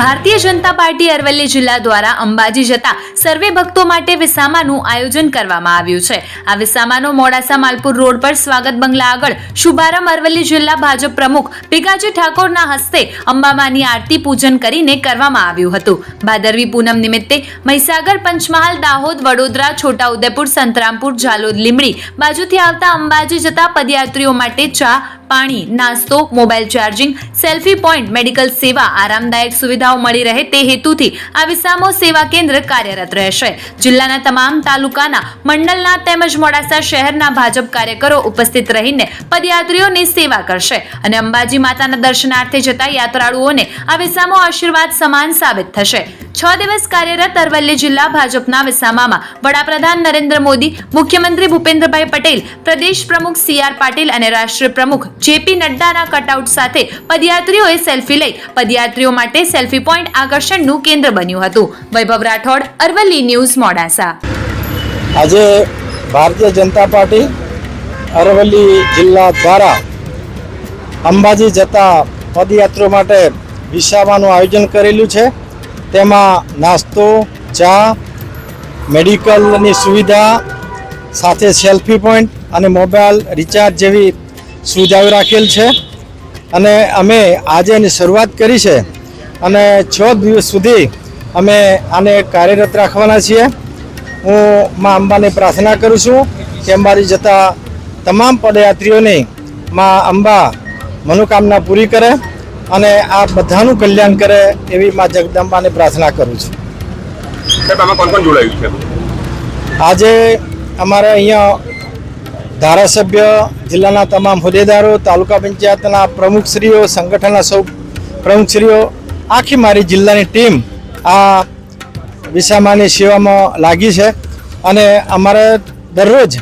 Bharatiya Janata party Aravalli જિલ્લા દ્વારા અંબાજી જતા સર્વે ભક્તો માટે વિસામાનું આયોજન કરવામાં આવ્યું છે. આ વિસામાનો મોડાસા માલપુર રોડ પર સ્વાગત બંગલા આગળ શુભારંભ અરવલ્લી જિલ્લા ભાજપ પ્રમુખ ભીગાજી ઠાકોરના હસ્તે અંબામાની આરતી પૂજન કરીને કરવામાં આવ્યું હતું. ભાદરવી પૂનમ નિમિત્તે મહીસાગર પંચમહાલ, દાહોદ, વડોદરા, છોટાઉદેપુર, સંતરામપુર જાલોદ લીમડી બાજુથી આવતા અંબાજી જતા પદયાત્રીઓ માટે ચા પાણી, નાસ્તો, mobile charging, selfie point, medical સેવા, આરામદાયક સુવિધાઓ મળી રહે તે હેતુથી આ વિસામો સેવા કેન્દ્ર કાર્યરત રહેશે. જિલ્લાના તમામ તાલુકાના, મંડળના તેમજ મોડાસા શહેરના ભાજપ કાર્યકરો ઉપસ્થિત રહીને પદયાત્રીઓની સેવા કરશે અને અંબાજી માતાના દર્શનાર્થે જતા યાત્રાળુઓને આ વિસામો આશીર્વાદ સમાન સાબિત થશે. છ દિવસ કાર્યરત અરવલ્લી જિલ્લા ભાજપના વિસામામાં વડાપ્રધાન નરેન્દ્ર મોદી, મુખ્યમંત્રી ભૂપેન્દ્રભાઈ પટેલ, પ્રદેશ પ્રમુખ સી આર પાટીલ અને રાષ્ટ્રીય પ્રમુખ જેપી નડ્ડાના કટઆઉટ સાથે પદયાત્રીઓએ સેલ્ફી લઈ પદયાત્રીઓ માટે સેલ્ફી પોઈન્ટ આકર્ષણનું કેન્દ્ર બન્યું હતું. વૈભવ રાઠોડ, અરવલ્લી ન્યૂઝ, મોડાસા. આજે ભારતીય જનતા પાર્ટી અરવલ્લી જિલ્લા દ્વારા અંબાજી જતા પદયાત્રીઓ માટે વિસાવાનું આયોજન કરેલું છે. તેમાં નાસ્તો, ચા, મેડિકલની સુવિધા સાથે સેલ્ફી પોઈન્ટ અને મોબાઈલ રિચાર્જ જેવી સુવિધાઓ રાખેલ છે. અને અમે આજે એની શરૂઆત કરી છે. અને છ દિવસ સુધી અમે આને કાર્યરત રાખવાના છીએ. હું મા અંબાને પ્રાર્થના કરું છું કે અંબારી જતા તમામ પદયાત્રીઓની મા અંબા મનોકામના પૂરી કરે અને આ બધાનું કલ્યાણ કરે એવી મા જગદંબાને પ્રાર્થના કરું છું. સાહેબ આમાં કોણ કોણ જોડાયું છે? આજે અમારે અહીંયા ધારાસભ્ય જિલ્લાના તમામ હોદ્દેદારો, તાલુકા પંચાયતના પ્રમુખશ્રીઓ, સંગઠનના સૌ પ્રમુખશ્રીઓ, આખી મારી જિલ્લાની ટીમ આ વિસામાની સેવામાં લાગી છે. અને અમારે દરરોજ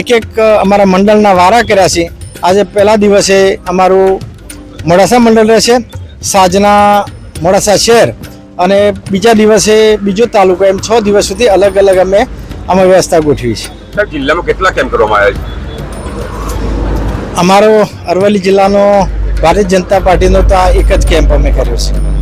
એક એક અમારા મંડળના વારા કર્યા છે. આજે પહેલા દિવસે અમારું મોડાસા મંડળ રહેશે, સાંજના મોડાસા શહેર અને બીજા દિવસે બીજો તાલુકો એમ છ દિવસ સુધી અલગ અલગ અમે આમાં વ્યવસ્થા ગોઠવી છે. જિલ્લામાં કેટલા કેમ્પ કરવામાં આવ્યા છે? અમારો અરવલ્લી જિલ્લાનો ભારતીય જનતા પાર્ટીનો તો આ એક જ કેમ્પ અમે કર્યો છે.